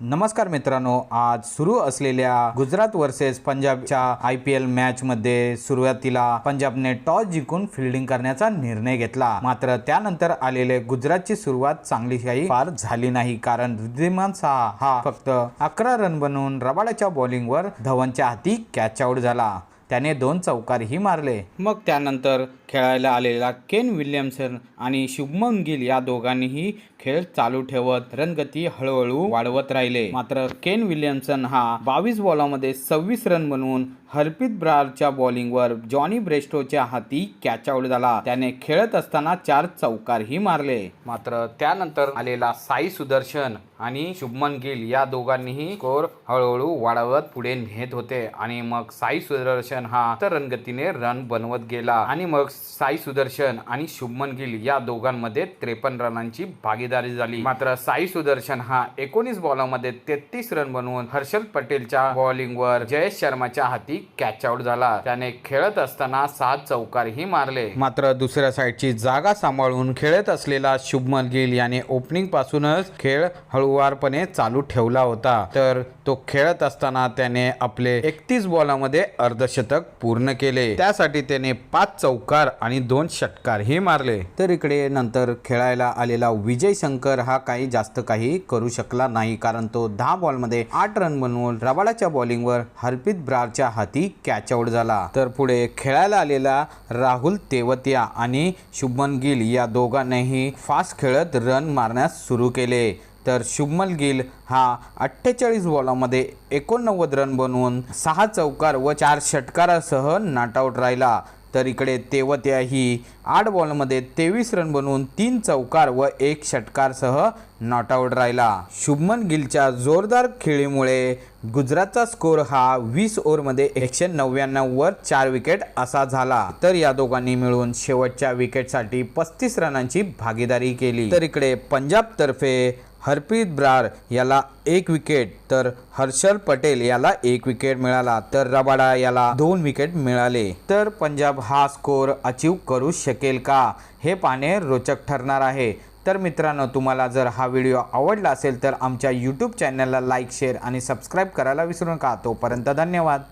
नमस्कार मित्रांनो आज सुरू असलेल्या गुजरात वर्सेस पंजाबच्या आय पी एल मॅच मध्ये सुरुवातीला पंजाबने टॉस जिंकून फिल्डिंग करण्याचा निर्णय घेतला. मात्र त्यानंतर आलेले गुजरातची सुरुवात चांगली काही फार झाली नाही कारण रिद्धिमान साहा हा फक्त अकरा रन बनवून रबाडाच्या बॉलिंगवर धवनच्या हाती कॅच आउट झाला. त्याने दोन चौकारही मारले. मग त्यानंतर खेळायला आलेला केन विल्यमसन आणि शुभमन गिल या दोघांनीही खेळ चालू ठेवत रनगती हळूहळू वाढवत राहिले. मात्र केन विल्यमसन हा बावीस बॉलामध्ये सव्वीस रन बनवून हरप्रीत ब्रारच्या बॉलिंगवर जॉनी ब्रेस्टोच्या हाती कॅच आउट झाला. त्याने खेळत असताना चार चौकारही मारले. मात्र त्यानंतर आलेला साई सुदर्शन आणि शुभमन गिल या दोघांनीही स्कोर हळूहळू वाढवत पुढे नेत होते. आणि मग साई सुदर्शन हा तर रनगतीने रन बनवत गेला. आणि मग साई सुदर्शन आणि शुभमन गिल या दोघांमध्ये त्रेपन्न रनांची भागीदारी झाली. मात्र साई सुदर्शन हा एकोणीस बॉलामध्ये तेहतीस रन बनवून हर्षल पटेलच्या बॉलिंगवर जयेश शर्माच्या हाती कॅच आउट झाला. त्याने खेळत असताना सात चौकारही मारले. मात्र दुसऱ्या साईडची जागा सांभाळून खेळत असलेला शुभमन गिल याने ओपनिंग पासूनच खेळ हळुवारपणे चालू ठेवला होता. तर तो खेळत असताना त्याने आपले एकतीस बॉलामध्ये अर्धशतक पूर्ण केले. त्यासाठी त्याने पाच चौकार आणि दोन षटकार हे मारले. तर इकडे नंतर खेळायला आलेला विजय शंकर हा काही जास्त काही करू शकला नाही कारण तो दहा बॉलमध्ये आठ रन बनवून रबाडाच्या बॉलिंगवर हरप्रीत ब्रारच्या हाती कॅच आउट झाला. तर पुढे खेळायला आलेला राहुल तेवतिया आणि शुभमन गिल या दोघांनाही फास्ट खेळत रन मारण्यास सुरू केले. तर शुभमन गिल हा अठ्ठेचाळीस बॉलामध्ये एकोणनव्वद रन बनवून सहा चौकार व चार षटकारासह नॉट राहिला. तर इकडे तेवत्याही आठ बॉलमध्ये तेवीस रन बनवून तीन चौकार व एक षटकारसह नॉट आऊट राहिला. शुभमन गिलच्या जोरदार खेळीमुळे गुजरातचा स्कोर हा वीस ओव्हरमध्ये एकशे नव्याण्णववर चार विकेट असा झाला. तर या दोघांनी मिळून शेवटच्या विकेटसाठी पस्तीस रनांची भागीदारी केली. तर इकडे पंजाबतर्फे हरप्रीत ब्रार याला एक विकेट तर हर्षल पटेल याला एक विकेट मिळाला तर रबाडा याला दोन विकेट मिळाले. तर पंजाब हा स्कोर अचीव करू शकेल का? हे पाहणे रोचक ठरणार आहे. तर मित्रांनो तुम्हाला जर हा व्हिडिओ आवडला असेल तर आमच्या यूट्यूब चॅनलला लाईक शेअर आणि सबस्क्राईब करायला विसरू नका. तोपर्यंत धन्यवाद.